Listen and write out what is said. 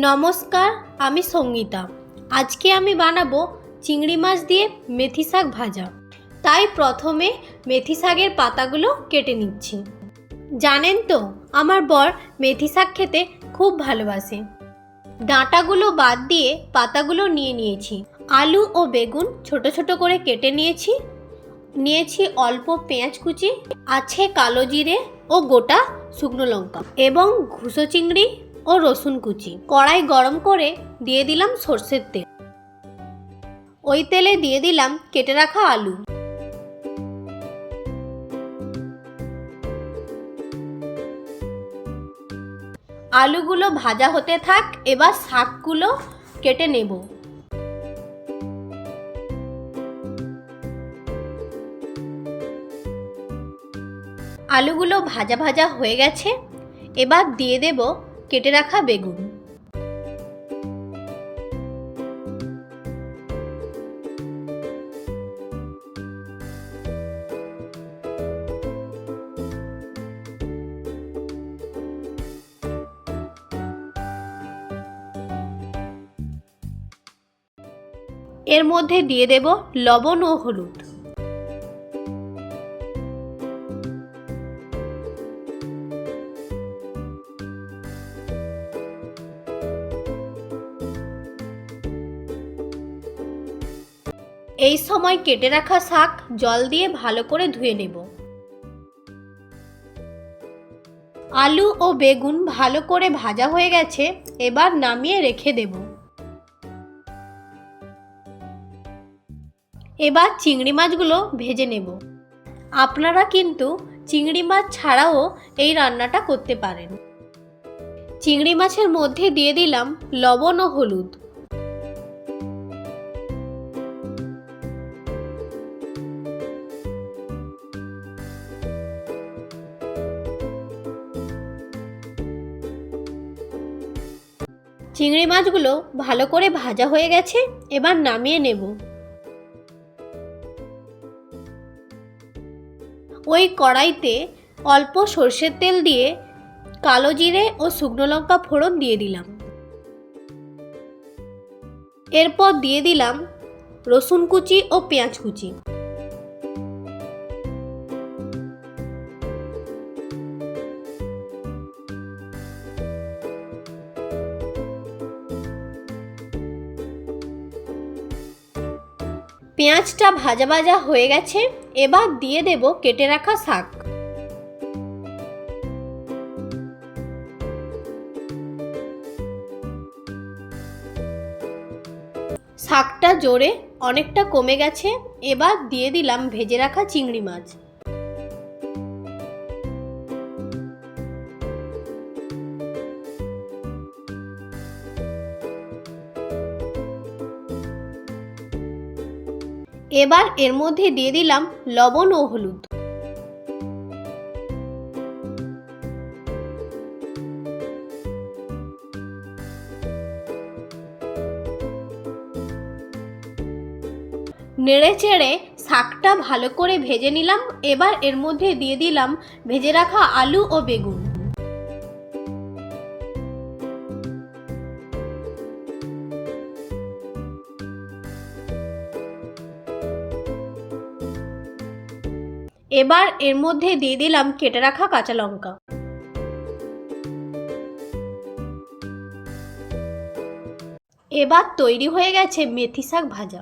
নমস্কার, আমি সঙ্গীতা। আজকে আমি বানাবো চিংড়ি মাছ দিয়ে মেথি শাক ভাজা। তাই প্রথমে মেথি শাকের পাতাগুলো কেটে নিচ্ছি। জানেন তো, আমার বর মেথি শাক খেতে খুব ভালোবাসে। ডাঁটাগুলো বাদ দিয়ে পাতাগুলো নিয়ে নিয়েছি। আলু ও বেগুন ছোট ছোট করে কেটে নিয়েছি। নিয়েছি অল্প পেঁয়াজ কুচি, আছে কালো জিরে ও গোটা শুকনো লঙ্কা এবং ঘুষো চিংড়ি ও রসুন কুচি। কড়াই গরম করে দিয়ে দিলাম সর্ষের তেল। ওই তেলে দিয়ে দিলাম কেটে রাখা আলু। আলুগুলো ভাজা হতে থাক, এবার শাকগুলো কেটে নেব। আলুগুলো ভাজা ভাজা হয়ে গেছে। এবার দিয়ে দেব কেটে রাখা বেগুন। এর মধ্যে দিয়ে দেব লবণ ও হলুদ। এই সময় কেটে রাখা শাক জল দিয়ে ভালো করে ধুয়ে নেব। আলু ও বেগুন ভালো করে ভাজা হয়ে গেছে, এবার নামিয়ে রেখে দেব। এবার চিংড়ি মাছগুলো ভেজে নেব। আপনারা কিন্তু চিংড়ি মাছ ছাড়াও এই রান্নাটা করতে পারেন। চিংড়ি মাছের মধ্যে দিয়ে দিলাম লবণ ও হলুদ। চিংড়ি মাছগুলো ভালো করে ভাজা হয়ে গেছে, এবার নামিয়ে নেব। ওই কড়াইতে অল্প সর্ষের তেল দিয়ে কালো জিরে ও শুকনো লঙ্কা ফোড়ন দিয়ে দিলাম। এরপর দিয়ে দিলাম রসুন কুচি ও পেঁয়াজ কুচি। পেঁয়াজটা ভাজা ভাজা হয়ে গেছে, এবার দিয়ে দেব কেটে রাখা শাক। শাকটা জোরে অনেকটা কমে গেছে, এবার দিয়ে দিলাম ভেজে রাখা চিংড়ি মাছ। এবার এর মধ্যে দিয়ে দিলাম লবণ ও হলুদ। নেড়ে চেড়ে শাকটা ভালো করে ভেজে নিলাম। এবার এর মধ্যে দিয়ে দিলাম ভেজে রাখা আলু ও বেগুন। এবার এর মধ্যে দিয়ে দিলাম কেটে রাখা কাঁচা লঙ্কা। এবার তৈরি হয়ে গেছে মেথি শাক ভাজা।